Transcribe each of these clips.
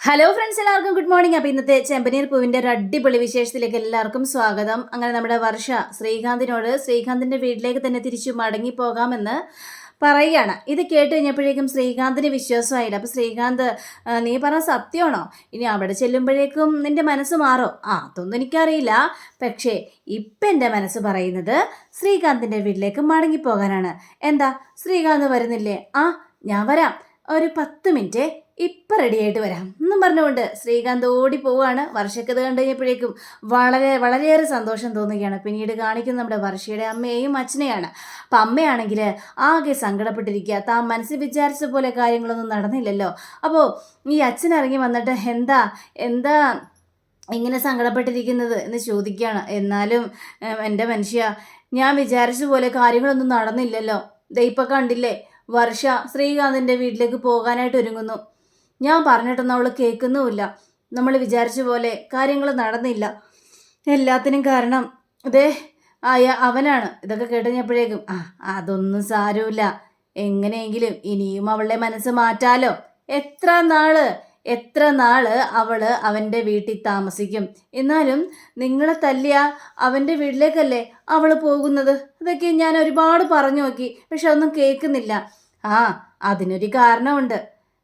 Hello friends എല്ലാവർക്കും good morning അപ്പോൾ ഇന്നത്തെ ചെമ്പനീർ പൂവിന്റെ ഒരു അടിപൊളി വിശേഷത്തിലേക്ക് എല്ലാവർക്കും സ്വാഗതം. അങ്ങനെ നമ്മുടെ വർഷ ശ്രീകാന്തിനോട് ശ്രീകാന്തിന്റെ വീട്ടിലേക്ക് തന്നെ തിരിച്ചു മടങ്ങി പോകാമെന്ന് പറയുകയാണ്. ഇത് കേട്ട് കഴിഞ്ഞപ്പോഴേക്കും ശ്രീകാന്തിന് വിശ്വാസമായില്ല. അപ്പോൾ ശ്രീകാന്ത് നീ പറഞ്ഞ സത്യമാണോ? ഇനി അവിടെ ചെല്ലുമ്പോഴേക്കും നിന്റെ മനസ്സ് മാറോ? ആ അതൊന്നും എനിക്കറിയില്ല. പക്ഷേ ഇപ്പം എന്റെ മനസ്സ് പറയുന്നത് ശ്രീകാന്തിന്റെ വീട്ടിലേക്ക് മടങ്ങിപ്പോകാനാണ് എന്താ? ശ്രീകാന്ത് വരുന്നില്ലേ? ആ ഞാൻ വരാം. ഒരു പത്ത് മിനിറ്റ് ഇപ്പം റെഡിയായിട്ട് വരാം. എന്നും പറഞ്ഞുകൊണ്ട് ശ്രീകാന്ത് ഓടി പോവുകയാണ് വർഷക്കത് കണ്ടു കഴിഞ്ഞപ്പോഴേക്കും വളരെ വളരെയേറെ സന്തോഷം തോന്നുകയാണ്. പിന്നീട് കാണിക്കുന്നത് നമ്മുടെ വർഷയുടെ അമ്മയെയും അച്ഛനെയാണ്. അപ്പം അമ്മയാണെങ്കിൽ ആകെ സങ്കടപ്പെട്ടിരിക്കുക. താൻ മനസ്സിൽ വിചാരിച്ച പോലെ കാര്യങ്ങളൊന്നും നടന്നില്ലല്ലോ. അപ്പോൾ ഈ അച്ഛൻ ഇറങ്ങി വന്നിട്ട് എന്താ എന്താ ഇങ്ങനെ സങ്കടപ്പെട്ടിരിക്കുന്നത് എന്ന് ചോദിക്കുകയാണ്. എന്നാലും എന്റെ മനുഷ്യ ഞാൻ വിചാരിച്ച പോലെ കാര്യങ്ങളൊന്നും നടന്നില്ലല്ലോ. ദേ ഇപ്പം കണ്ടില്ലേ? വർഷ ശ്രീകാന്തിന്റെ വീട്ടിലേക്ക് പോകാനായിട്ട് ഒരുങ്ങുന്നു. ഞാൻ പറഞ്ഞിട്ടൊന്നും അവൾ കേൾക്കുന്നുമില്ല. നമ്മൾ വിചാരിച്ച പോലെ കാര്യങ്ങൾ നടന്നില്ല. എല്ലാത്തിനും കാരണം അതേ ആയ അവനാണ്. ഇതൊക്കെ കേട്ടുകഴിഞ്ഞപ്പോഴേക്കും ആ അതൊന്നും സാരമില്ല. എങ്ങനെയെങ്കിലും ഇനിയും അവളുടെ മനസ്സ് മാറ്റാലോ. എത്ര നാൾ എത്ര നാൾ അവൾ അവന്റെ വീട്ടിൽ താമസിക്കും? എന്നാലും നിങ്ങളെ തല്ലിയ അവന്റെ വീട്ടിലേക്കല്ലേ അവൾ പോകുന്നത്? ഇതൊക്കെ ഞാൻ ഒരുപാട് പറഞ്ഞു നോക്കി പക്ഷെ അതൊന്നും കേൾക്കുന്നില്ല. ആ അതിനൊരു കാരണമുണ്ട്.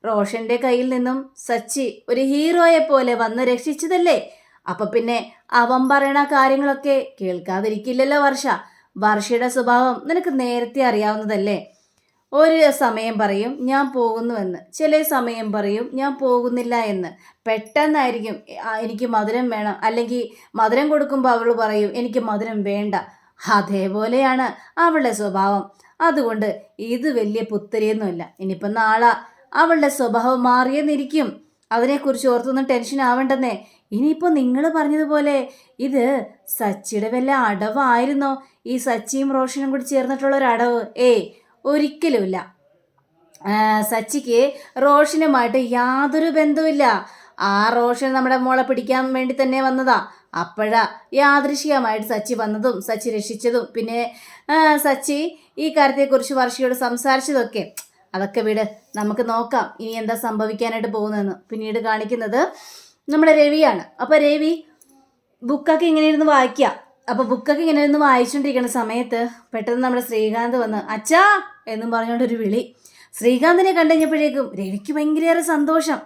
റോഷന്റെ കയ്യിൽ നിന്നും സച്ചി ഒരു ഹീറോയെ പോലെ വന്ന് രക്ഷിച്ചതല്ലേ? അപ്പൊ പിന്നെ അവൻ പറയണ കാര്യങ്ങളൊക്കെ കേൾക്കാതിരിക്കില്ലല്ലോ വർഷ. വർഷയുടെ സ്വഭാവം നിനക്ക് നേരത്തെ അറിയാവുന്നതല്ലേ? ഒരു സമയം പറയും ഞാൻ പോകുന്നുവെന്ന്. ചില സമയം പറയും ഞാൻ പോകുന്നില്ല എന്ന്. പെട്ടെന്നായിരിക്കും എനിക്ക് മധുരം വേണം. അല്ലെങ്കിൽ മധുരം കൊടുക്കുമ്പോൾ അവൾ പറയും എനിക്ക് മധുരം വേണ്ട. അതേപോലെയാണ് അവളുടെ സ്വഭാവം. അതുകൊണ്ട് ഇത് വലിയ പുത്തരിയൊന്നുമില്ല. ഇനിയിപ്പം നാളെ അവളുടെ സ്വഭാവം മാറിയെന്നിരിക്കും. അതിനെക്കുറിച്ച് ഓർത്തൊന്നും ടെൻഷൻ ആവണ്ടെന്നേ. ഇനിയിപ്പോൾ നിങ്ങൾ പറഞ്ഞതുപോലെ ഇത് സച്ചിയുടെ വല്ല അടവായിരുന്നോ? ഈ സച്ചിയും റോഷനും കൂടി ചേർന്നിട്ടുള്ള ഒരു അടവ്? ഏയ് ഒരിക്കലുമില്ല. സച്ചിക്ക് റോഷനുമായിട്ട് യാതൊരു ബന്ധവുമില്ല. ആ റോഷൻ നമ്മുടെ മോളെ പിടിക്കാൻ വേണ്ടി തന്നെ വന്നതാ. അപ്പോഴാ യാദൃശികമായിട്ട് സച്ചി വന്നതും സച്ചി രക്ഷിച്ചതും. പിന്നെ സച്ചി ഈ കാര്യത്തെക്കുറിച്ച് വർഷയോട് സംസാരിച്ചതൊക്കെ. അതൊക്കെ വിട് നമുക്ക് നോക്കാം ഇനി എന്താ സംഭവിക്കാനായിട്ട് പോകുന്നതെന്ന്. പിന്നീട് കാണിക്കുന്നത് നമ്മുടെ രവിയാണ്. അപ്പോൾ രവി ബുക്കൊക്കെ ഇങ്ങനെ ഇരുന്ന് വായിക്കുക അപ്പോൾ ബുക്കൊക്കെ ഇങ്ങനെ ഇരുന്ന് വായിച്ചുകൊണ്ടിരിക്കുന്ന സമയത്ത് പെട്ടെന്ന് നമ്മുടെ ശ്രീകാന്ത് വന്ന് അച്ഛാ എന്നും പറഞ്ഞുകൊണ്ട് ഒരു വിളി. ശ്രീകാന്തിനെ കണ്ടുകഴിഞ്ഞപ്പോഴേക്കും രവിക്ക് ഭയങ്കരയേറെ സന്തോഷം.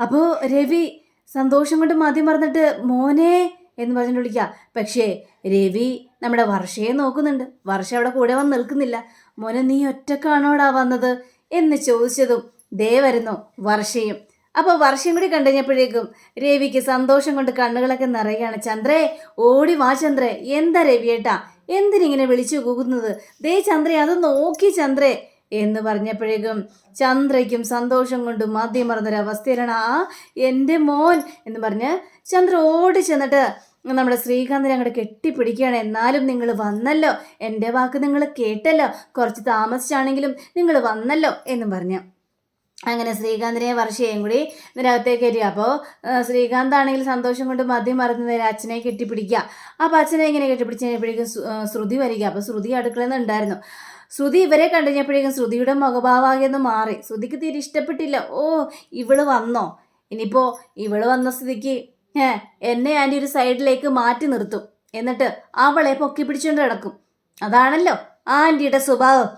അപ്പോൾ രവി സന്തോഷം കൊണ്ട് മതി മറന്നിട്ട് മോനെ എന്ന് പറഞ്ഞിട്ട് വിളിക്കുക പക്ഷേ രവി നമ്മുടെ വർഷയെ നോക്കുന്നുണ്ട്. വർഷ അവിടെ കൂടെ വന്ന് നിൽക്കുന്നില്ല. മോനെ നീ ഒറ്റക്കാണോടാ വന്നത്? എന്ന് ചോദിച്ചതും ദേ വരുന്നു വർഷയും. അപ്പോൾ വർഷം കൂടി കണ്ടുകഴിഞ്ഞപ്പോഴേക്കും രവിക്ക് സന്തോഷം കൊണ്ട് കണ്ണുകളൊക്കെ നിറയുകയാണ്. ചന്ദ്രേ ഓടി വാ ചന്ദ്രേ. എന്താ രവിയേട്ടാ? എന്തിനിങ്ങനെ വിളിച്ചു കൂകുന്നത്? ദേ ചന്ദ്രേ അത് നോക്കി ചന്ദ്രേ. എന്ന് പറഞ്ഞപ്പോഴേക്കും ചന്ദ്രയ്ക്കും സന്തോഷം കൊണ്ട് മദ്യം മറന്നൊരവസ്ഥയിലാണ്. ആ എന്റെ മോൻ എന്ന് പറഞ്ഞ് ചന്ദ്ര ഓടി ചെന്നിട്ട് നമ്മുടെ ശ്രീകാന്തിനെ അങ്ങോട്ട് കെട്ടിപ്പിടിക്കുകയാണ്. എന്നാലും നിങ്ങൾ വന്നല്ലോ. എന്റെ വാക്ക് നിങ്ങൾ കേട്ടല്ലോ. കുറച്ച് താമസിച്ചാണെങ്കിലും നിങ്ങൾ വന്നല്ലോ എന്നും പറഞ്ഞു. അങ്ങനെ ശ്രീകാന്തിനെ വർഷയും കൂടി നിരകത്തേക്ക് കയറ്റി. അപ്പോൾ ശ്രീകാന്ത് ആണെങ്കിൽ സന്തോഷം കൊണ്ട് മദ്യം മറന്ന് അച്ഛനെ കെട്ടിപ്പിടിക്കുക. അപ്പോൾ അച്ഛനെ ഇങ്ങനെ കെട്ടിപ്പിടിച്ച് കഴിഞ്ഞപ്പോഴേക്കും ശ്രു- ശ്രുതി വരിക. അപ്പോൾ ശ്രുതി അടുക്കളയിൽ നിന്നുണ്ടായിരുന്നു ശ്രുതി ഇവരെ കണ്ടുകഴിഞ്ഞപ്പോഴേക്കും ശ്രുതിയുടെ മുഖഭാവാകിയെന്ന് മാറി. ശ്രുതിക്ക് തീരെ ഇഷ്ടപ്പെട്ടില്ല. ഓ ഇവൾ വന്നോ? ഇനിയിപ്പോൾ ഇവൾ വന്ന സ്ഥിതിക്ക് എന്നെ ആന്റി ഒരു സൈഡിലേക്ക് മാറ്റി നിർത്തും. എന്നിട്ട് അവളെ പൊക്കി പിടിച്ചുകൊണ്ട് കിടക്കും അതാണല്ലോ ആന്റിയുടെ സ്വഭാവം.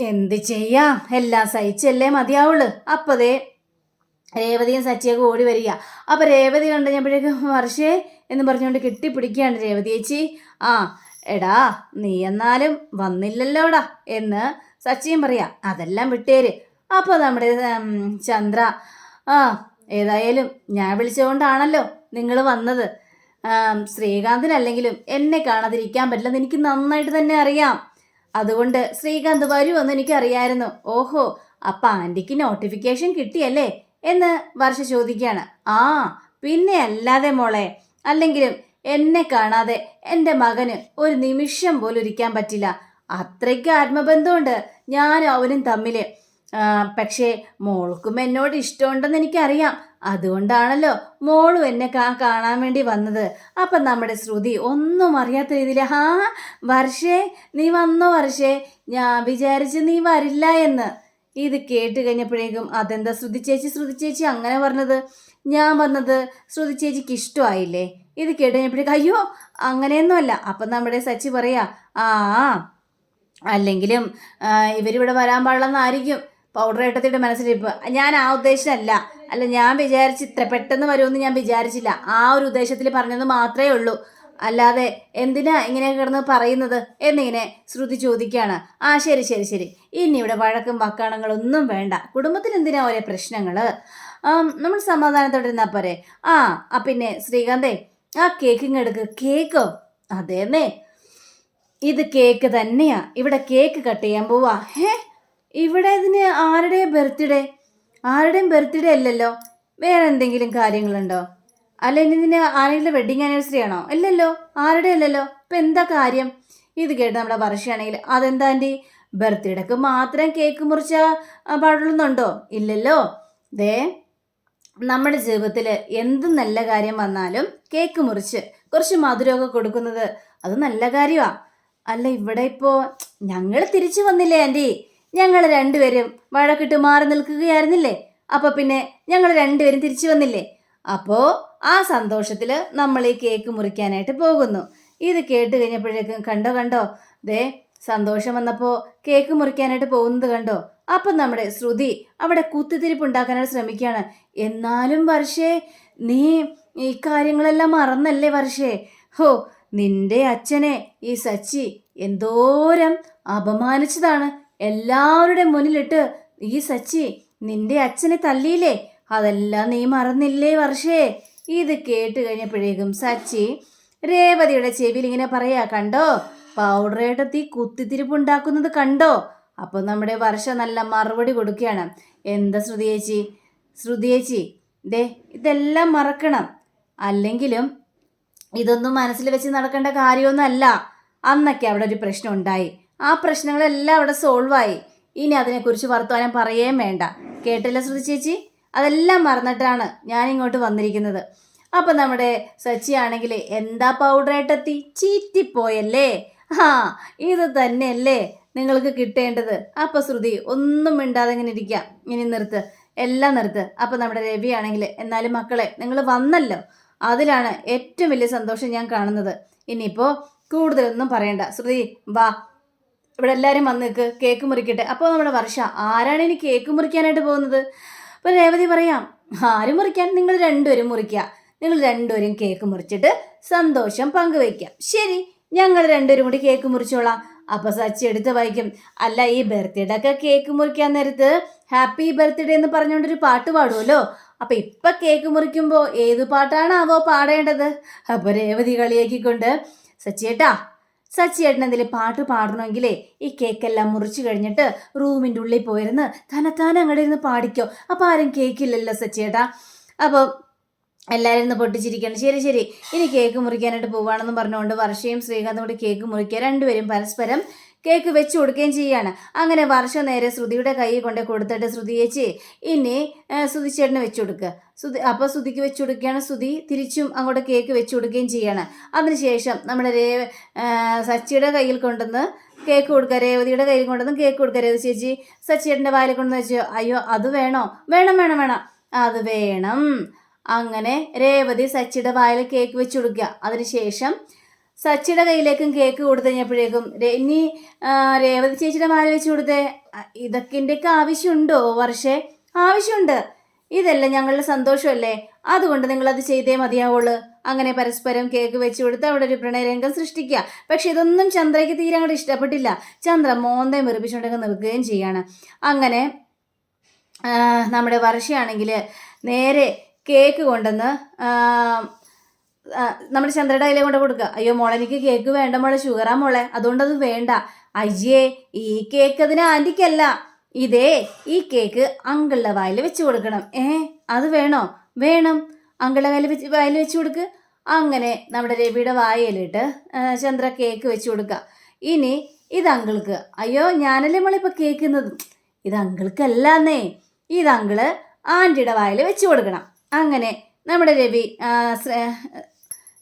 എന്ത് ചെയ്യാം? എല്ലാം സഹിച്ചല്ലേ മതിയാവുള്ളൂ. അപ്പതേ രേവതിയും സച്ചിയൊക്കെ ഓടി വരിക. അപ്പം രേവതി കണ്ടു കഴിഞ്ഞപ്പോഴേക്കും വർഷേ എന്ന് പറഞ്ഞുകൊണ്ട് കെട്ടിപ്പിടിക്കുകയാണ് രേവതി ചേച്ചി. ആ എടാ നീ എന്നാലും വന്നില്ലല്ലോടാ എന്ന് സച്ചിയും പറയാ. അതെല്ലാം വിട്ടേര്. അപ്പോൾ നമ്മുടെ ചന്ദ്ര ആ ഏതായാലും ഞാൻ വിളിച്ചുകൊണ്ടാണല്ലോ നിങ്ങൾ വന്നത്. ശ്രീകാന്തിനല്ലെങ്കിലും എന്നെ കാണാതിരിക്കാൻ പറ്റില്ലെന്ന് എനിക്ക് നന്നായിട്ട് തന്നെ അറിയാം. അതുകൊണ്ട് ശ്രീകാന്ത് എനിക്ക് എനിക്കറിയായിരുന്നു. ഓഹോ അപ്പൊ ആന്റിക്ക് നോട്ടിഫിക്കേഷൻ കിട്ടിയല്ലേ എന്ന് വർഷ ചോദിക്കുകയാണ്. ആ പിന്നെ അല്ലാതെ മോളെ അല്ലെങ്കിലും എന്നെ കാണാതെ എന്റെ മകന് ഒരു നിമിഷം പോലും ഇരിക്കാൻ പറ്റില്ല. അത്രയ്ക്ക് ആത്മബന്ധമുണ്ട് ഞാനും അവനും തമ്മിൽ പക്ഷേ മോൾക്കും എന്നോട് ഇഷ്ടമുണ്ടെന്ന് എനിക്കറിയാം. അതുകൊണ്ടാണല്ലോ മോളും എന്നെ കാ കാണാൻ വേണ്ടി വന്നത്. അപ്പം നമ്മുടെ ശ്രുതി ഒന്നും അറിയാത്ത രീതിയിൽ ഹാ വർഷേ നീ വന്നോ വർഷേ? ഞാൻ വിചാരിച്ച് നീ വരില്ല എന്ന്. ഇത് കേട്ട് കഴിഞ്ഞപ്പോഴേക്കും അതെന്താ ശ്രുതി ചേച്ചി ശ്രുതി ചേച്ചി അങ്ങനെ പറഞ്ഞത്? ഞാൻ പറഞ്ഞത് ശ്രുതി ചേച്ചിക്ക് ഇഷ്ടമായില്ലേ? ഇത് കേട്ട് കഴിഞ്ഞപ്പോഴേക്കും അയ്യോ അങ്ങനെയൊന്നുമല്ല അപ്പം നമ്മുടെ സച്ചി പറയാ ആ അല്ലെങ്കിലും ഇവരിവിടെ വരാൻ പാടില്ലെന്നായിരിക്കും. പൗഡർ ഏട്ടത്തിയുടെ മനസ്സിലിപ്പോൾ ഞാൻ ആ ഉദ്ദേശമല്ല അല്ല ഞാൻ വിചാരിച്ച് ഇത്ര പെട്ടെന്ന് വരുമെന്ന് ഞാൻ വിചാരിച്ചില്ല. ആ ഒരു ഉദ്ദേശത്തിൽ പറഞ്ഞത് മാത്രമേ ഉള്ളൂ. അല്ലാതെ എന്തിനാ ഇങ്ങനെ കിടന്ന് പറയുന്നത്? എന്നിങ്ങനെ ശ്രുതി ചോദിക്കുകയാണ് ആ ശരി ശരി ശരി. ഇനി ഇവിടെ വഴക്കും വക്കാണങ്ങളൊന്നും വേണ്ട. കുടുംബത്തിൽ എന്തിനാ ഓരോ പ്രശ്നങ്ങൾ നമ്മൾ സമാധാനത്തോടെ ഇരുന്നാ പോരെ. ആ പിന്നെ ശ്രീകാന്തേ ആ കേക്കിങ് എടുക്ക്. കേക്കോ? അതേന്നേ. ഇത് കേക്ക് തന്നെയാ. ഇവിടെ കേക്ക് കട്ട് ചെയ്യാൻ പോവാ. ഹേ ഇവിടെ ഇതിന് ആരുടെ ബർത്ത്ഡേ? ആരുടെയും ബർത്ത്ഡേ അല്ലല്ലോ. വേറെ എന്തെങ്കിലും കാര്യങ്ങളുണ്ടോ? അല്ല ഇതിന് ആരെങ്കിലും വെഡിങ് ആനിവേഴ്സറി ആണോ? അല്ലല്ലോ ആരുടെ അല്ലല്ലോ? ഇപ്പം എന്താ കാര്യം? ഇത് കേട്ട് നമ്മുടെ വർഷമാണെങ്കിൽ അതെന്താ ആന്റി ബർത്ത്ഡേക്ക് മാത്രം കേക്ക് മുറിച്ച പാടുള്ളുന്നുണ്ടോ? ഇല്ലല്ലോ. ദേ നമ്മുടെ ജീവിതത്തിൽ എന്ത് നല്ല കാര്യം വന്നാലും കേക്ക് മുറിച്ച് കുറച്ച് മധുരമൊക്കെ കൊടുക്കുന്നത് അത് നല്ല കാര്യമാണ് അല്ല ഇവിടെ ഇപ്പോൾ ഞങ്ങൾ തിരിച്ചു വന്നില്ലേ ആന്റി ഞങ്ങൾ രണ്ടുപേരും വഴക്കിട്ട് മാറി നിൽക്കുകയായിരുന്നില്ലേ? അപ്പോൾ പിന്നെ ഞങ്ങൾ രണ്ടുപേരും തിരിച്ചു വന്നില്ലേ? അപ്പോൾ ആ സന്തോഷത്തിൽ നമ്മൾ ഈ കേക്ക് മുറിക്കാനായിട്ട് പോകുന്നു. ഇത് കേട്ട് കഴിഞ്ഞപ്പോഴേക്കും കണ്ടോ കണ്ടോ? ദേ സന്തോഷം വന്നപ്പോൾ കേക്ക് മുറിക്കാനായിട്ട് പോകുന്നത് കണ്ടോ? അപ്പം നമ്മുടെ ശ്രുതി അവിടെ കുത്തിത്തിരിപ്പ് ഉണ്ടാക്കാനായിട്ട് ശ്രമിക്കുകയാണ്. എന്നാലും വർഷേ നീ ഈ കാര്യങ്ങളെല്ലാം മറന്നല്ലേ വർഷേ? ഹോ നിന്റെ അച്ഛനെ ഈ സച്ചി എന്തോരം അപമാനിച്ചതാണ്. എല്ലാവരുടെ മുന്നിലിട്ട് ഈ സച്ചി നിന്റെ അച്ഛനെ തല്ലിയില്ലേ? അതെല്ലാം നീ മറന്നില്ലേ വർഷേ? ഇത് കേട്ട് കഴിഞ്ഞപ്പോഴേക്കും സച്ചി രേവതിയുടെ ചെവിയിൽ ഇങ്ങനെ പറയാ കണ്ടോ? പൗഡറേട്ട തീ കുത്തിത്തിരിപ്പുണ്ടാക്കുന്നത് കണ്ടോ? അപ്പൊ നമ്മുടെ വർഷ നല്ല മറുപടി കൊടുക്കുകയാണ്. എന്താ ശ്രുതി ചേച്ചി? ശ്രുതി ചേച്ചി ദേ ഇതെല്ലാം മറക്കണം. അല്ലെങ്കിലും ഇതൊന്നും മനസ്സിൽ വെച്ച് നടക്കേണ്ട കാര്യമൊന്നുമല്ല. അന്നൊക്കെ അവിടെ ഒരു പ്രശ്നം ഉണ്ടായി. ആ പ്രശ്നങ്ങളെല്ലാം അവിടെ സോൾവ് ആയി ഇനി അതിനെക്കുറിച്ച് വർത്തമാനം പറയുകയും വേണ്ട. കേട്ടില്ല ശ്രുതി ചേച്ചി? അതെല്ലാം മറന്നിട്ടാണ് ഞാൻ ഇങ്ങോട്ട് വന്നിരിക്കുന്നത്. അപ്പം നമ്മുടെ സച്ചി ആണെങ്കിൽ എന്താ പൗഡറായിട്ടെത്തി ചീറ്റിപ്പോയല്ലേ? ആ ഇത് തന്നെയല്ലേ നിങ്ങൾക്ക് കിട്ടേണ്ടത്. അപ്പം ശ്രുതി ഒന്നും മിണ്ടാതെ ഇങ്ങനെ ഇരിക്കാം. ഇനി നിർത്ത്. എല്ലാം നിർത്ത്. അപ്പം നമ്മുടെ രവി ആണെങ്കിൽ എന്നാലും മക്കളെ നിങ്ങൾ വന്നല്ലോ. അതിലാണ് ഏറ്റവും വലിയ സന്തോഷം ഞാൻ കാണുന്നത്. ഇനിയിപ്പോൾ കൂടുതലൊന്നും പറയണ്ട. ശ്രുതി വാ. ഇവിടെ എല്ലാവരും വന്ന് നിൽക്ക് കേക്ക് മുറിക്കട്ടെ. അപ്പോൾ നമ്മുടെ വർഷ ആരാണ് ഇനി കേക്ക് മുറിക്കാനായിട്ട് പോകുന്നത്? അപ്പോൾ രേവതി പറയാം ആര് മുറിക്കാൻ? നിങ്ങൾ രണ്ടുപേരും മുറിക്കുക. നിങ്ങൾ രണ്ടുപേരും കേക്ക് മുറിച്ചിട്ട് സന്തോഷം പങ്കുവയ്ക്കാം ശരി ഞങ്ങൾ രണ്ടുപേരും കൂടി കേക്ക് മുറിച്ചോളാം. അപ്പോൾ സച്ചി എടുത്ത് വായിക്കും അല്ല ഈ ബർത്ത്ഡേ ഒക്കെ കേക്ക് മുറിക്കാൻ നേരത്ത് ഹാപ്പി ബർത്ത്ഡേ എന്ന് പറഞ്ഞുകൊണ്ടൊരു പാട്ട് പാടുമല്ലോ അപ്പോൾ ഇപ്പം കേക്ക് മുറിക്കുമ്പോൾ ഏത് പാട്ടാണാവോ പാടേണ്ടത്? അപ്പോൾ രേവതി കളിയാക്കിക്കൊണ്ട് സച്ചിയേട്ടാ സച്ചിയേട്ടൻ എന്തെങ്കിലും പാട്ട് പാടണമെങ്കിലേ ഈ കേക്കെല്ലാം മുറിച്ചു കഴിഞ്ഞിട്ട് റൂമിന്റെ ഉള്ളിൽ പോയിരുന്ന് തനത്താൻ അങ്ങോട്ട് ഇരുന്ന് പാടിക്കോ. അപ്പം ആരും കേക്കില്ലല്ലോ സച്ചിയേട്ടാ. അപ്പോൾ എല്ലാവരും ഇന്ന് പൊട്ടിച്ചിരിക്കണം ശരി ശരി. ഇനി കേക്ക് മുറിക്കാനായിട്ട് പോവാണെന്ന് പറഞ്ഞുകൊണ്ട് വർഷയും ശ്രീകാന്തും കൂടി കേക്ക് മുറിക്കുക. രണ്ടുപേരും പരസ്പരം കേക്ക് വെച്ച് കൊടുക്കുകയും ചെയ്യാണ്. അങ്ങനെ വർഷ നേരെ ശ്രുതിയുടെ കൈ കൊണ്ട് കൊടുത്തിട്ട് ശ്രുതി ചേച്ചി ഇനി ശ്രുതി ചേട്ടന് വെച്ച് കൊടുക്കുക ശ്രുതി അപ്പോൾ ശ്രുതിക്ക് വെച്ച് കൊടുക്കുകയാണ്. ശ്രുതി തിരിച്ചും അങ്ങോട്ട് കേക്ക് വെച്ച് കൊടുക്കുകയും ചെയ്യാണ്. അതിനുശേഷം നമ്മുടെ രേ സച്ചിയുടെ കയ്യിൽ കൊണ്ടുവന്ന് കേക്ക് കൊടുക്കുക രേവതിയുടെ കയ്യിൽ കൊണ്ടുവന്ന് കേക്ക് കൊടുക്കുക രേവതി ചേച്ചി സച്ചിയേട്ടന്റെ വായിൽ കൊണ്ടുവന്ന് വെച്ചു അയ്യോ അത് വേണോ? വേണം വേണം വേണം. അത് വേണം. അങ്ങനെ രേവതി സച്ചിയുടെ വായിൽ കേക്ക് വെച്ച് കൊടുക്കുക അതിനുശേഷം സച്ചിയുടെ കയ്യിലേക്കും കേക്ക് കൊടുത്തു കഴിഞ്ഞപ്പോഴേക്കും ഇനി രേവതി ചേച്ചിയുടെ മാല വെച്ച് കൊടുത്തേ. ഇതൊക്കെ എന്റെയൊക്കെ ആവശ്യമുണ്ടോ വർഷേ? ആവശ്യമുണ്ട്. ഇതെല്ലാം ഞങ്ങളുടെ സന്തോഷമല്ലേ? അതുകൊണ്ട് നിങ്ങളത് ചെയ്തേ മതിയാവുള്ളൂ. അങ്ങനെ പരസ്പരം കേക്ക് വെച്ച് കൊടുത്ത് അവിടെ ഒരു പ്രണയരംഗം സൃഷ്ടിക്കുക. പക്ഷെ ഇതൊന്നും ചന്ദ്രയ്ക്ക് തീരെ അങ്ങോട്ട് ഇഷ്ടപ്പെട്ടില്ല. ചന്ദ്ര മോന്തയും വെറുപ്പിച്ചുകൊണ്ടൊക്കെ നിൽക്കുകയും ചെയ്യാണ്. അങ്ങനെ നമ്മുടെ വർഷയാണെങ്കിൽ നേരെ കേക്ക് കൊണ്ടുവന്ന് നമ്മുടെ ചന്ദ്രയുടെ കയ്യിലെ കൊണ്ട് കൊടുക്കുക അയ്യോ മോളെ എനിക്ക് കേക്ക് വേണ്ട മോളെ ഷുഗറാ മോളെ. അതുകൊണ്ട് അത് വേണ്ട. അയ്യേ ഈ കേക്ക് അതിന് ആന്റിക്കല്ല ഇതേ ഈ കേക്ക് അങ്കിളുടെ വായിൽ വെച്ച് കൊടുക്കണം. ഏ അത് വേണോ? വേണം. അങ്കിളുടെ വായിൽ വെച്ച് വായിൽ വെച്ച് കൊടുക്ക്. അങ്ങനെ നമ്മുടെ രവിയുടെ വായയിലിട്ട് ചന്ദ്ര കേക്ക് വെച്ച് കൊടുക്കുക ഇനി ഇത് അങ്കിൾക്ക്. അയ്യോ ഞാനല്ലേ മോളിപ്പോൾ കേൾക്കുന്നത് ഇത് അങ്കിൾക്കല്ലാന്നേ. ഇത് അങ്കിൾ ആന്റിയുടെ വായിൽ വെച്ച് കൊടുക്കണം. അങ്ങനെ നമ്മുടെ രവി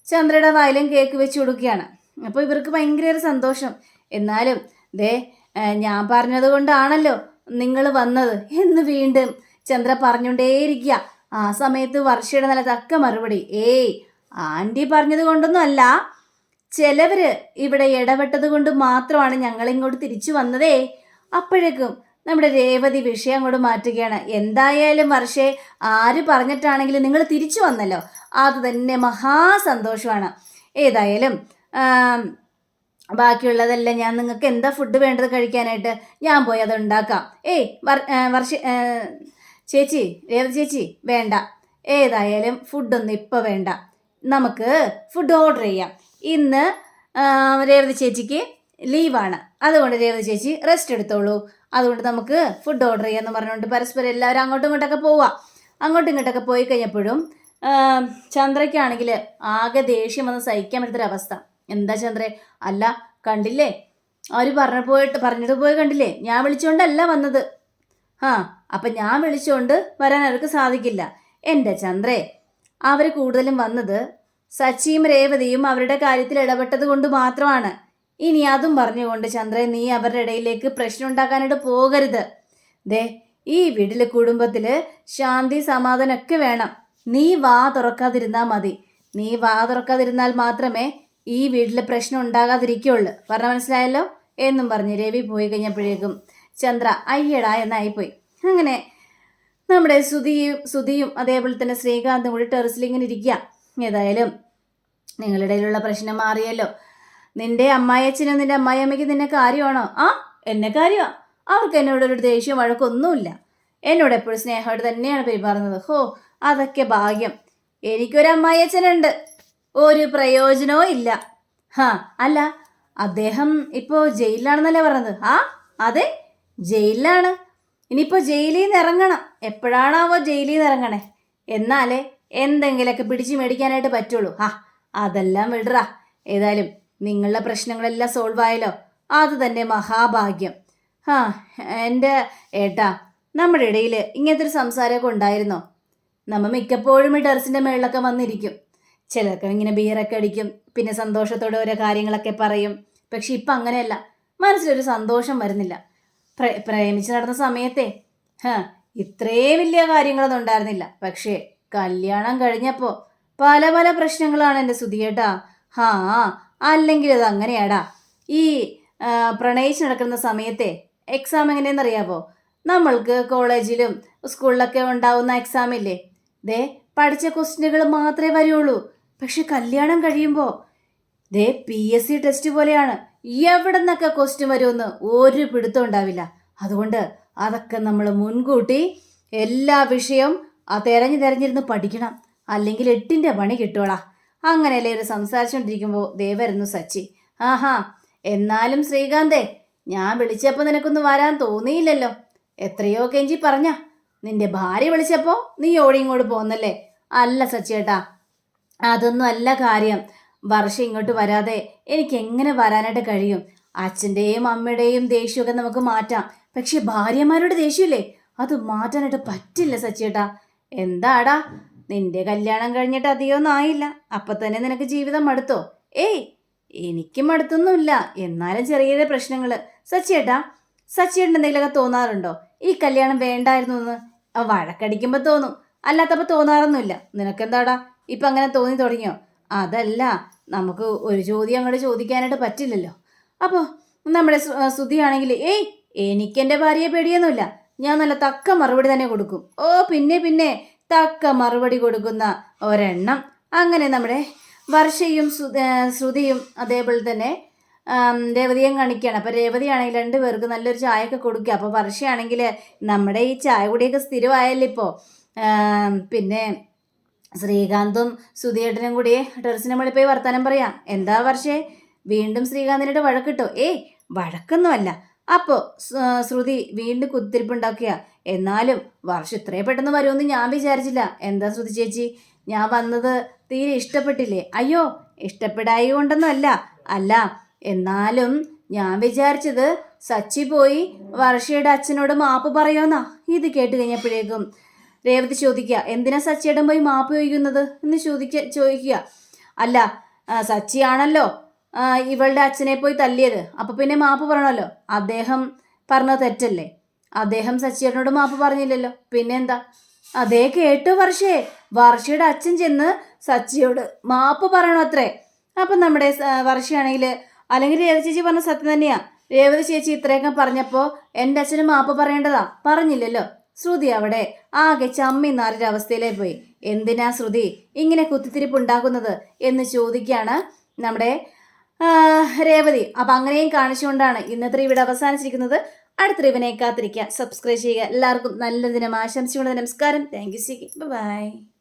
ചന്ദ്രയുടെ വായിലും കേക്ക് വെച്ച് കൊടുക്കുകയാണ്. അപ്പോൾ ഇവർക്ക് ഭയങ്കര ഒരു സന്തോഷം. എന്നാലും ദേ ഞാൻ പറഞ്ഞത് കൊണ്ടാണല്ലോ നിങ്ങൾ വന്നത് എന്ന് വീണ്ടും ചന്ദ്ര പറഞ്ഞുകൊണ്ടേയിരിക്കുക. ആ സമയത്ത് വർഷയുടെ നല്ല തക്ക മറുപടി. ഏയ് ആന്റി പറഞ്ഞത് കൊണ്ടൊന്നും അല്ല. ചിലവര് ഇവിടെ ഇടപെട്ടത് കൊണ്ട് മാത്രമാണ് ഞങ്ങളിങ്ങോട്ട് തിരിച്ചു വന്നതേ. അപ്പോഴേക്കും നമ്മുടെ രേവതി വിഷയം അങ്ങോട്ട് മാറ്റുകയാണ്. എന്തായാലും വർഷേ ആര് പറഞ്ഞിട്ടാണെങ്കിലും നിങ്ങൾ തിരിച്ചു വന്നല്ലോ. അത് തന്നെ മഹാസന്തോഷമാണ്. ഏതായാലും ബാക്കിയുള്ളതെല്ലാം ഞാൻ നിങ്ങൾക്ക് എന്താ ഫുഡ് വേണ്ടത് കഴിക്കാനായിട്ട് ഞാൻ പോയി അത് ഉണ്ടാക്കാം. ഏയ് വർഷ ചേച്ചി രേവതി ചേച്ചി വേണ്ട. ഏതായാലും ഫുഡൊന്നും ഇപ്പോൾ വേണ്ട. നമുക്ക് ഫുഡ് ഓർഡർ ചെയ്യാം. ഇന്ന് രേവതി ചേച്ചിക്ക് ലീവാണ് അതുകൊണ്ട് രേവതി ചേച്ചി റെസ്റ്റ് എടുത്തോളൂ. അതുകൊണ്ട് നമുക്ക് ഫുഡ് ഓർഡർ ചെയ്യാമെന്ന് പറഞ്ഞുകൊണ്ട് പരസ്പരം എല്ലാവരും അങ്ങോട്ടും ഇങ്ങോട്ടൊക്കെ പോവാം. അങ്ങോട്ടും ഇങ്ങോട്ടൊക്കെ പോയി കഴിഞ്ഞപ്പോഴും ചന്ദ്രയ്ക്കാണെങ്കിൽ ആകെ ദേഷ്യം വന്ന് സഹിക്കാൻ പറ്റാത്തൊരവസ്ഥ എന്താ ചന്ദ്രേ? അല്ല കണ്ടില്ലേ? അവർ പറഞ്ഞു പോയിട്ട് പറഞ്ഞിട്ട് പോയി കണ്ടില്ലേ? ഞാൻ വിളിച്ചുകൊണ്ടല്ല വന്നത്. ആ അപ്പം ഞാൻ വിളിച്ചുകൊണ്ട് വരാൻ അവർക്ക് സാധിക്കില്ല. എന്റെ ചന്ദ്രേ അവർ കൂടുതലും വന്നത് സച്ചിയും രേവതിയും അവരുടെ കാര്യത്തിൽ ഇടപെട്ടത് കൊണ്ട് മാത്രമാണ്. ഇനി അതും പറഞ്ഞുകൊണ്ട് ചന്ദ്രൻ നീ അവരുടെ ഇടയിലേക്ക് പ്രശ്നം ഉണ്ടാക്കാനായിട്ട് പോകരുത്. ദേ ഈ വീട്ടിലെ കുടുംബത്തിൽ ശാന്തി സമാധാനം ഒക്കെ വേണം. നീ വാ തുറക്കാതിരുന്നാൽ മതി. നീ വാ തുറക്കാതിരുന്നാൽ മാത്രമേ ഈ വീട്ടിലെ പ്രശ്നം ഉണ്ടാകാതിരിക്കുള്ളൂ. പറഞ്ഞ മനസ്സിലായല്ലോ? എന്നും പറഞ്ഞ് രവി പോയി കഴിഞ്ഞപ്പോഴേക്കും ചന്ദ്ര അയ്യടാ എന്നായിപ്പോയി. അങ്ങനെ നമ്മുടെ സുധിയും സുധിയും അതേപോലെ തന്നെ ശ്രീകാന്തും കൂടി ടെറസിൽ ഇങ്ങനെ ഇരിക്കുക ഏതായാലും നിങ്ങളുടെ ഇടയിലുള്ള പ്രശ്നം മാറിയല്ലോ. നിന്റെ അമ്മായച്ചനും നിന്റെ അമ്മായിയമ്മയ്ക്ക് നിന്നെ കാര്യമാണോ? ആ എന്നെ കാര്യമാ. അവർക്ക് എന്നോടൊരു ദേഷ്യം വഴക്കൊന്നുമില്ല. എന്നോട് എപ്പോഴും സ്നേഹമായിട്ട് തന്നെയാണ് പെരുമാറുന്നത്. ഹോ അതൊക്കെ ഭാഗ്യം. എനിക്കൊരു അമ്മായച്ചനുണ്ട് ഒരു പ്രയോജനവും ഇല്ല. ഹാ അല്ല അദ്ദേഹം ഇപ്പോൾ ജയിലിലാണെന്നല്ലേ പറഞ്ഞത്? ആ അതെ ജയിലിലാണ്. ഇനിയിപ്പോൾ ജയിലിൽ നിന്ന് ഇറങ്ങണം. എപ്പോഴാണാവോ ജയിലിൽ നിന്ന് ഇറങ്ങണേ? എന്നാലേ എന്തെങ്കിലുമൊക്കെ പിടിച്ചു മേടിക്കാനായിട്ട് പറ്റുള്ളൂ. ആ അതെല്ലാം വിടറ. ഏതായാലും നിങ്ങളുടെ പ്രശ്നങ്ങളെല്ലാം സോൾവ് ആയല്ലോ. അത് തന്നെ മഹാഭാഗ്യം. ആ എന്റെ ഏട്ടാ നമ്മുടെ ഇടയിൽ ഇങ്ങനത്തെ ഒരു സംസാരമൊക്കെ ഉണ്ടായിരുന്നോ? നമ്മൾ മിക്കപ്പോഴും ഈ ടെറസിന്റെ മേളിലൊക്കെ വന്നിരിക്കും. ചിലർക്ക് ഇങ്ങനെ ബിയറൊക്കെ അടിക്കും പിന്നെ സന്തോഷത്തോടെ ഓരോ കാര്യങ്ങളൊക്കെ പറയും. പക്ഷെ ഇപ്പം അങ്ങനെയല്ല. മനസ്സിലൊരു സന്തോഷം വരുന്നില്ല. പ്ര പ്രേമിച്ച് നടന്ന സമയത്തെ ഹാ ഇത്രയും വലിയ കാര്യങ്ങളൊന്നും ഉണ്ടായിരുന്നില്ല. പക്ഷേ കല്യാണം കഴിഞ്ഞപ്പോൾ പല പല പ്രശ്നങ്ങളാണ് എന്റെ സുധിയേട്ടാ ഹാ അല്ലെങ്കിൽ അത് അങ്ങനെയാടാ. ഈ പ്രണയിച്ച് നടക്കുന്ന സമയത്തെ എക്സാം എങ്ങനെയെന്നറിയാവോ നമ്മൾക്ക് കോളേജിലും സ്കൂളിലൊക്കെ ഉണ്ടാവുന്ന എക്സാം ഇല്ലേ? ദേ പഠിച്ച ക്വസ്റ്റ്യനുകൾ മാത്രമേ വരുള്ളൂ. പക്ഷെ കല്യാണം കഴിയുമ്പോൾ ദേ പി എസ് സി ടെസ്റ്റ് പോലെയാണ്. എവിടെ നിന്നൊക്കെ ക്വസ്റ്റ്യൻ വരുമെന്ന് ഒരു പിടുത്തം ഉണ്ടാവില്ല. അതുകൊണ്ട് അതൊക്കെ നമ്മൾ മുൻകൂട്ടി എല്ലാ വിഷയവും ആ തെരഞ്ഞു തെരഞ്ഞിരുന്ന് പഠിക്കണം. അല്ലെങ്കിൽ എട്ടിന്റെ പണി കിട്ടോളാ അങ്ങനെയല്ലേ ഒരു സംസാരിച്ചുകൊണ്ടിരിക്കുമ്പോൾ ദേവരുന്നു സച്ചി. ആഹാ എന്നാലും ശ്രീകാന്തേ ഞാൻ വിളിച്ചപ്പോൾ നിനക്കൊന്ന് വരാൻ തോന്നിയില്ലല്ലോ. എത്രയോ കെഞ്ചി പറഞ്ഞ നിന്റെ ഭാര്യ വിളിച്ചപ്പോൾ നീ ഓടി ഇങ്ങോട്ട് പോന്നല്ലേ? അല്ല സച്ചിയേട്ടാ അതൊന്നും അല്ല കാര്യം. വർഷം ഇങ്ങോട്ട് വരാതെ എനിക്ക് എങ്ങനെ വരാനായിട്ട് കഴിയും? അച്ഛന്റെയും അമ്മയുടെയും ദേഷ്യമൊക്കെ നമുക്ക് മാറ്റാം. പക്ഷെ ഭാര്യമാരുടെ ദേഷ്യമില്ലേ? അത് മാറ്റാനായിട്ട് പറ്റില്ല സച്ചിയേട്ടാ. എന്താടാ നിന്റെ കല്യാണം കഴിഞ്ഞിട്ട് അധികമൊന്നും ആയില്ല അപ്പൊ തന്നെ നിനക്ക് ജീവിതം മടുത്തോ? ഏയ് എനിക്ക് മടുത്തൊന്നുമില്ല. എന്നാലും ചെറിയ ചെറിയ പ്രശ്നങ്ങൾ സച്ചിയേട്ടാ സച്ചിയേട്ടൻ എന്തെങ്കിലുമൊക്കെ തോന്നാറുണ്ടോ? ഈ കല്യാണം വേണ്ടായിരുന്നു എന്ന്? വഴക്കടിക്കുമ്പോൾ തോന്നും. അല്ലാത്തപ്പോൾ തോന്നാറൊന്നുമില്ല. നിനക്കെന്താടാ? ഇപ്പം അങ്ങനെ തോന്നി തുടങ്ങിയോ? അതല്ല നമുക്ക് ഒരു ചോദ്യം അങ്ങോട്ട് ചോദിക്കാനായിട്ട് പറ്റില്ലല്ലോ. അപ്പോൾ നമ്മുടെ സുധിയാണെങ്കിൽ ഏയ് എനിക്കെന്റെ ഭാര്യയെ പേടിയൊന്നുമില്ല. ഞാൻ നല്ല തക്ക മറുപടി തന്നെ കൊടുക്കും. ഓ പിന്നെ പിന്നെ. തക്ക മറുപടി കൊടുക്കുന്ന ഒരെണ്ണം. അങ്ങനെ നമ്മുടെ വർഷയും ശ്രുതിയും അതേപോലെ തന്നെ രേവതിയും കാണിക്കുകയാണ്. അപ്പോൾ രേവതിയാണെങ്കിൽ രണ്ട് പേർക്ക് നല്ലൊരു ചായയൊക്കെ കൊടുക്കുക. അപ്പോൾ വർഷയാണെങ്കിൽ നമ്മുടെ ഈ ചായ കൂടിയൊക്കെ സ്ഥിരമായല്ലോ ഇപ്പോൾ പിന്നെ ശ്രീകാന്തും സുധിയേട്ടനും കൂടി ടെറസിനെ മുകളിൽ പോയി വർത്തമാനം പറയാം. എന്താ വർഷേ? വീണ്ടും ശ്രീകാന്തിനോട് വഴക്കിട്ടോ ഏയ് വഴക്കൊന്നുമല്ല. അപ്പോൾ ശ്രുതി വീണ്ടും കുത്തിരിപ്പുണ്ടാക്കിയ. എന്നാലും വർഷം ഇത്രയും പെട്ടെന്ന് വരുമെന്ന് ഞാൻ വിചാരിച്ചില്ല. എന്താ ശ്രുതി ചേച്ചി? ഞാൻ വന്നത് തീരെ ഇഷ്ടപ്പെട്ടില്ലേ? അയ്യോ ഇഷ്ടപ്പെടായി കൊണ്ടൊന്നുമല്ല അല്ല എന്നാലും ഞാൻ വിചാരിച്ചത് സച്ചി പോയി വർഷയുടെ അച്ഛനോട് മാപ്പ് പറയുമെന്നാ. ഇത് കേട്ട് കഴിഞ്ഞപ്പോഴേക്കും രേവതി ചോദിക്കുക എന്തിനാ സച്ചിയുടെ പോയി മാപ്പ് ചോദിക്കുന്നത്? എന്ന് ചോദിക്ക ചോദിക്കുക. അല്ല സച്ചിയാണല്ലോ. ഇവളുടെ അച്ഛനെ പോയി തല്ലിയത്. അപ്പൊ പിന്നെ മാപ്പ് പറയണമല്ലോ അദ്ദേഹം പറഞ്ഞ തെറ്റല്ലേ? അദ്ദേഹം സച്ചിയേട്ടനോട് മാപ്പ് പറഞ്ഞില്ലല്ലോ. പിന്നെന്താ? അതേ കേട്ടു വർഷേ. വർഷയുടെ അച്ഛൻ ചെന്ന് സച്ചിയോട് മാപ്പ് പറയണോ അത്രേ അപ്പം നമ്മുടെ വർഷയാണെങ്കിൽ അല്ലെങ്കിൽ രേവതി ചേച്ചി പറഞ്ഞ സത്യം തന്നെയാ. രേവതി ചേച്ചി ഇത്രയൊക്കെ പറഞ്ഞപ്പോൾ എന്റെ അച്ഛന് മാപ്പ് പറയേണ്ടതാ. പറഞ്ഞില്ലല്ലോ. ശ്രുതി അവിടെ ആകെ ചമ്മി നാരൊരവസ്ഥയിലേ പോയി. എന്തിനാ ശ്രുതി ഇങ്ങനെ കുത്തിത്തിരിപ്പ് ഉണ്ടാക്കുന്നത് എന്ന് ചോദിക്കുകയാണ് നമ്മുടെ രേവതി അപ്പം അങ്ങനെയും കാണിച്ചുകൊണ്ടാണ് ഇന്നത്തെ ഇവിടെ അവസാനിച്ചിരിക്കുന്നത്. അടുത്ത റിവിനെ കാത്തിരിക്കുക സബ്സ്ക്രൈബ് ചെയ്യുക. എല്ലാവർക്കും നല്ല ദിനം. ആശംസിച്ചുകൊണ്ട് നമസ്കാരം. Thank you C by